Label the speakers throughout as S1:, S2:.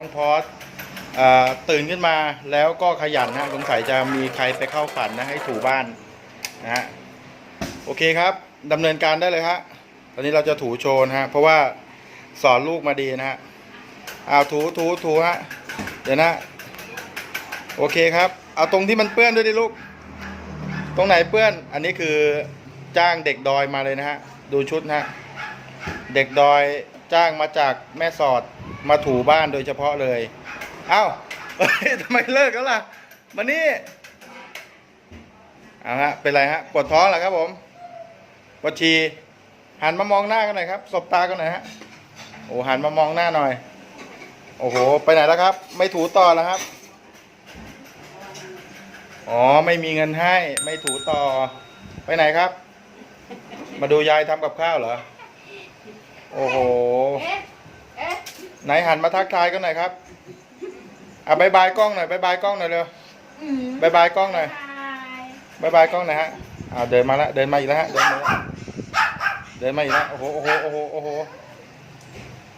S1: น้องพอสตื่นขึ้นมาแล้วก็ขยันนะสงสัยจะมีใครไปเข้าฝันนะให้ถูบ้านนะฮะโอเคครับดำเนินการได้เลยฮะตอนนี้เราจะถูโชว์นฮะเพราะว่าสอนลูกมาดีนะฮะเอาถูถูถูฮะเดี๋ยวนะโอเคครับเอาตรงที่มันเปื้อนด้วยดิลูก ตรงไหนเปื้อนอันนี้คือจ้างเด็กดอยมาเลยนะฮะดูชุดนะฮะเด็กดอยจ้างมาจากแม่สอด มาถูบ้านโดยเฉพาะเลย เอ้าเฮ้ยทำไมเลิกแล้วล่ะมานี่เอาฮะเป็นไรฮะปวดท้องเหรอครับผมปวดฉี่หันมามองหน้ากันหน่อยครับสบตากันหน่อยฮะโอ้หันมามองหน้าหน่อย โอ้โห ไปไหนแล้วครับ ไม่ถูต่อแล้วครับ อ๋อไม่มีเงินให้ ไม่ถูต่อ ไปไหนครับ มาดูยายทำกับข้าวเหรอ โอ้โห ไหนหันมาทักทายกันหน่อยครับอะบายบายกล้องหน่อยบายบายกล้องหน่อยเร็วบายบายกล้องหน่อยบายบายกล้องหน่อยฮะอ่าเดินมาแล้วเดินมาอีกแล้วฮะเดินมาแล้วเดินมาอีกแล้วโอ้โหโอ้โหโอ้โหโอ้โห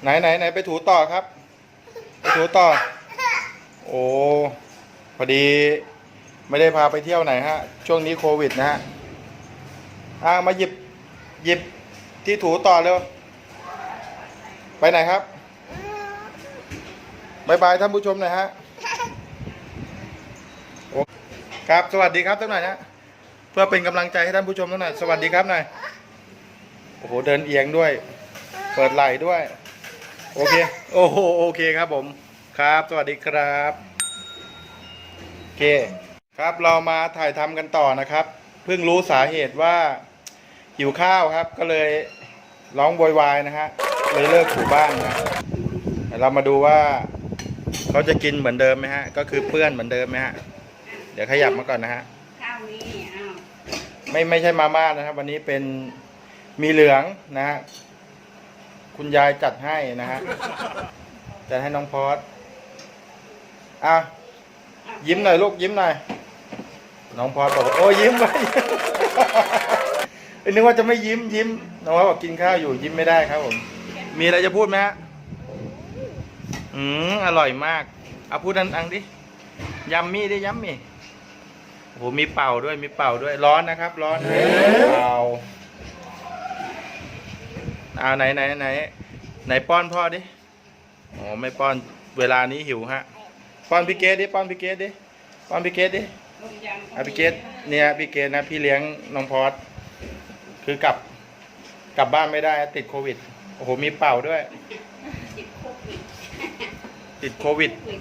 S1: ไหนไหนไหนไปถูต่อครับ ไปถูต่อ โอ้พอดีไม่ได้พาไปเที่ยวไหนฮะ ช่วงนี้โควิดนะฮะอ่ามาหยิบหยิบที่ถูต่อเร็วไปไหนครับ บายบายท่านผู้ชมหน่อยฮะครับสวัสดีครับท่านหน่อยนะเพื่อเป็นกำลังใจให้ท่านผู้ชมท่านหน่อยสวัสดีครับหน่อยโอ้โหเดินเอียงด้วย เปิดไหล่ด้วย โอเค โอ้โหโอเคครับผมครับ สวัสดีครับโอเค ครับเรามาถ่ายทำกันต่อนะครับ เพิ่งรู้สาเหตุว่าหิวข้าวครับ ก็เลยร้องโวยวายนะฮะเลยเลิกถูบ้านนะเดี๋ยวเรามาดูว่า เขาจะกินเหมือนเดิมไหมฮะ ก็คือเปื้อนเหมือนเดิมไหมฮะ เดี๋ยวขยับมาก่อนนะฮะ
S2: ข้าวนี้อ้าว
S1: ไม่ไม่ใช่มาม่านะครับ วันนี้เป็นมีเหลืองนะฮะ คุณยายจัดให้นะฮะจัดให้น้องพอสอะยิ้มหน่อยลูกยิ้มหน่อย น้องพอสบอกว่าโอ้ยิ้มไป นึกว่าจะไม่ยิ้มยิ้มน้องพอสบอกกินข้าวอยู่ยิ้มไม่ได้ครับผม มีอะไรจะพูดไหมฮะ อืมอร่อยมากเอาพูดดังๆดิยัมมี่ดิยัมมี่โอ้โหมีเป่าด้วยมีเป่าด้วยร้อนนะครับ ร้อนเป่าเอาไหนไหนไหนไหนป้อนพ่อดิอ๋อไม่ป้อนเวลานี้หิวฮะป้อนพี่เกดดิป้อนพี่เกดดิป้อนพี่เกดดิ
S2: ต้มยำ
S1: อะพี่เกดเนี่ยพี่เกดนะพี่เลี้ยงน้องพอดคือกลับกลับบ้านไม่ได้ติดโควิดโอ้โหมีเป่าด้วย ติดโควิด
S2: โควิด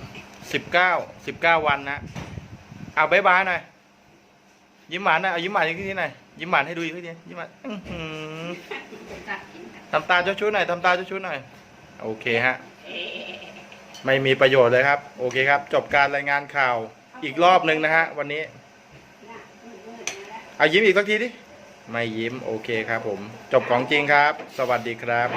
S1: สิบเก้าสิบเก้าวันนะเอาบายบายหน่อยยิ้มหวานหน่อยเอายิ้มหวานอีกทีหน่อยยิ้มหวานให้ดูอีกทียิ้มหวานทำตาเจ้าชู้หน่อยทำตาเจ้าชู้หน่อยโอเคฮะ ไม่มีประโยชน์เลยครับ โอเคครับ จบการรายงานข่าวอีกรอบหนึ่งนะฮะ วันนี้เอายิ้มอีกสักทีดิไม่ยิ้ม โอเคครับผม จบของจริงครับ สวัสดีครับ